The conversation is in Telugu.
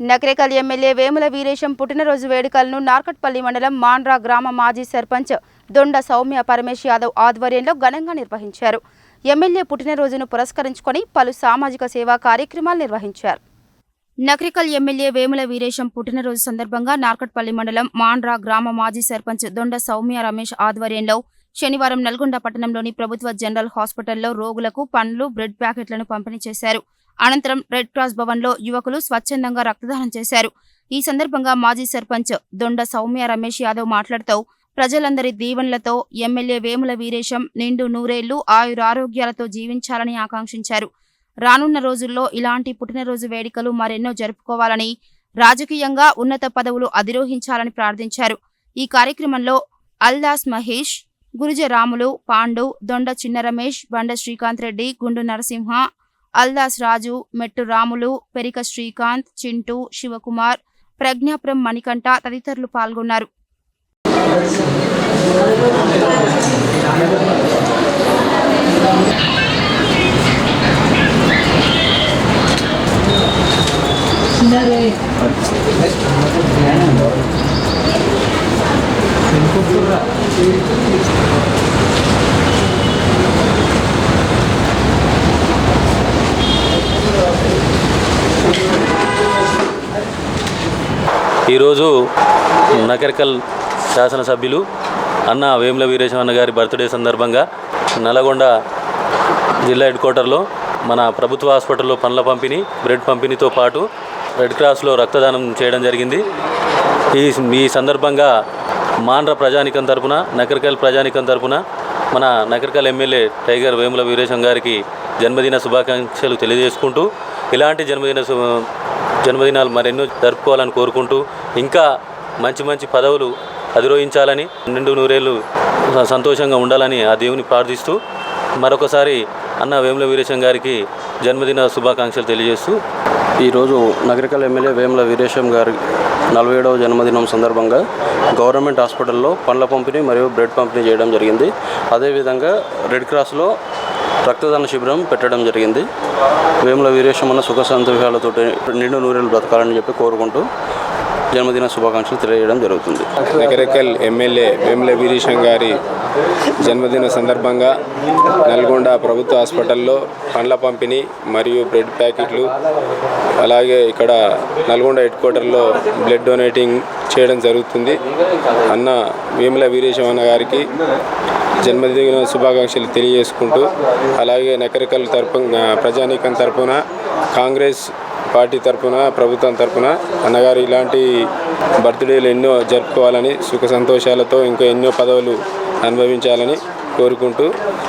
నకరేకల్ ఎమ్మెల్యే వేముల వీరేశం పుట్టినరోజు వేడుకలను నార్కట్పల్లి మండలం మాండ్రా గ్రామ మాజీ సర్పంచ్ దొండ సౌమ్య పరమేశ్ యాదవ్ ఆధ్వర్యంలో ఘనంగా నిర్వహించారు. ఎమ్మెల్యే పుట్టినరోజును పురస్కరించుకొని పలు సామాజిక సేవా కార్యక్రమాలు నిర్వహించారు. నకరికల్ ఎమ్మెల్యే వేముల వీరేశం పుట్టినరోజు సందర్భంగా నార్కట్పల్లి మండలం మాండ్రా గ్రామ మాజీ సర్పంచ్ దొండ సౌమ్య రమేష్ ఆధ్వర్యంలో శనివారం నల్గొండ పట్టణంలోని ప్రభుత్వ జనరల్ హాస్పిటల్లో రోగులకు పండ్లు బ్రెడ్ ప్యాకెట్లను పంపిణీ చేశారు. అనంతరం రెడ్ క్రాస్ భవన్లో యువకులు స్వచ్ఛందంగా రక్తదానం చేశారు. ఈ సందర్భంగా మాజీ సర్పంచ్ దొండ సౌమ్య రమేష్ యాదవ్ మాట్లాడుతూ ప్రజలందరి దీవెనలతో ఎమ్మెల్యే వేముల వీరేశం నిండు నూరేళ్ళు ఆయురారోగ్యాలతో జీవించాలని ఆకాంక్షించారు. రానున్న రోజుల్లో ఇలాంటి పుట్టినరోజు వేడుకలు మరెన్నో జరుపుకోవాలని రాజకీయంగా ఉన్నత పదవులు అధిరోహించాలని ప్రార్థించారు. ఈ కార్యక్రమంలో అల్దాస్ మహేష్ గురుజ రాములు పాండు దొండ చిన్న రమేష్ బండ శ్రీకాంత్ రెడ్డి గుండు నరసింహ అల్దాస్ రాజు మెట్టు రాములు పెరిక శ్రీకాంత్ చింటూ శివకుమార్ ప్రజ్ఞాపురం మణికంఠ తదితరులు పాల్గొన్నారు. ఈరోజు నకరికల్ శాసనసభ్యులు అన్న వేముల వీరేశం అన్న గారి బర్త్డే సందర్భంగా నల్గొండ జిల్లా హెడ్ క్వార్టర్లో మన ప్రభుత్వ హాస్పిటల్లో పండ్ల పంపిణీ బ్రెడ్ పంపిణీతో పాటు రెడ్ క్రాస్లో రక్తదానం చేయడం జరిగింది. ఈ ఈ సందర్భంగా మాండ్ర ప్రజానికం తరపున నకరికల్ ప్రజానికం తరపున మన నకరికల్ ఎమ్మెల్యే టైగర్ వేముల వీరేశం గారికి జన్మదిన శుభాకాంక్షలు తెలియజేసుకుంటూ ఇలాంటి జన్మదిన జన్మదినాలు మరెన్నో జరుపుకోవాలని కోరుకుంటూ ఇంకా మంచి మంచి పదవులు అధిరోహించాలని నిండు నూరేళ్ళు సంతోషంగా ఉండాలని ఆ దేవుని ప్రార్థిస్తూ మరొకసారి అన్న వేముల వీరేశం గారికి జన్మదిన శుభాకాంక్షలు తెలియజేస్తూ ఈరోజు నగరికల్ ఎమ్మెల్యే వేముల వీరేశం గారి నలభై ఏడవ జన్మదినం సందర్భంగా గవర్నమెంట్ హాస్పిటల్లో పండ్ల పంపిణీ మరియు బ్రెడ్ పంపిణీ చేయడం జరిగింది. అదేవిధంగా రెడ్ క్రాస్లో రక్తదాన శిబిరం పెట్టడం జరిగింది. వేముల వీరేశమన్న సుఖ సంతోషాలతో నిండు నూరేళ్ళు బ్రతకాలని చెప్పి కోరుకుంటూ జన్మదిన శుభాకాంక్షలు తెలియజేయడం జరుగుతుంది. నకరికల్ ఎమ్మెల్యే వేముల వీరేశం గారి జన్మదిన సందర్భంగా నల్గొండ ప్రభుత్వ హాస్పిటల్లో పండ్ల పంపిణీ మరియు బ్రెడ్ ప్యాకెట్లు అలాగే ఇక్కడ నల్గొండ హెడ్ క్వార్టర్లో బ్లడ్ డొనేటింగ్ చేయడం జరుగుతుంది. అన్న వేముల వీరేశం అన్న గారికి జన్మదిన శుభాకాంక్షలు తెలియజేసుకుంటూ అలాగే నకరికల్ తరపున ప్రజానీకం తరపున కాంగ్రెస్ పార్టీ తరపున ప్రభుత్వం తరపున అన్నగారు ఇలాంటి బర్త్డేలు ఎన్నో జరుపుకోవాలని సుఖ సంతోషాలతో ఇంకా ఎన్నో పదవులు అనుభవించాలని కోరుకుంటూ